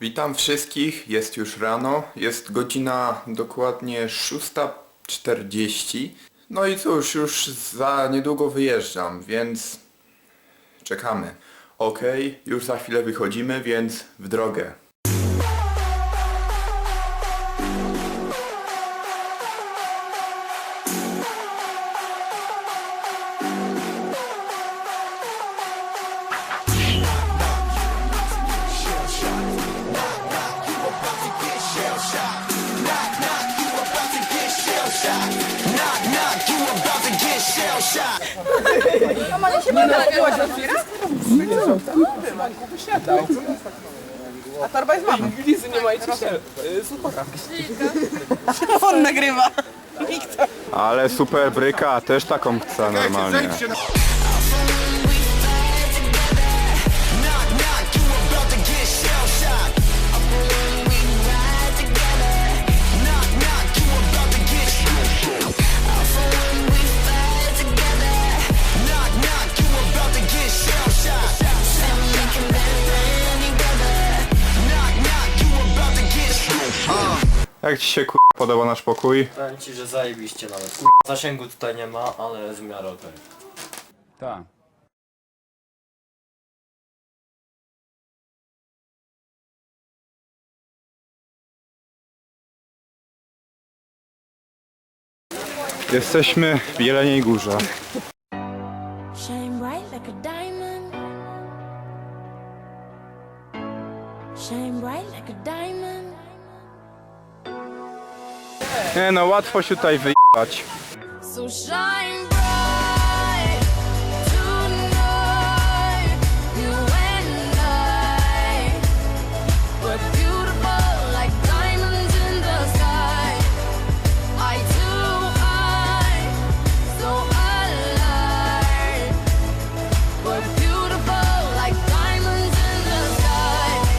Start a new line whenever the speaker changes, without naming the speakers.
Witam wszystkich, jest już rano, jest godzina dokładnie 6.40. No i cóż, już za niedługo wyjeżdżam, więc czekamy. Okej, już za chwilę wychodzimy, więc w drogę.
A torba jest mamy.
Lizy nie ma i ciszę. Słuchaj.
On nagrywa.
Ale super bryka, też taką chcę normalnie. Jak ci się kur... podoba nasz pokój?
Powiem ci, że zajebiście nawet. Kur... Zasięgu tutaj nie ma, ale jest w miarę okej.
Tak.
Jesteśmy w Jeleniej Górze.
Shine bright like a diamond. Shine bright like a diamond.
Nie no, łatwo się tutaj wyjechać.
So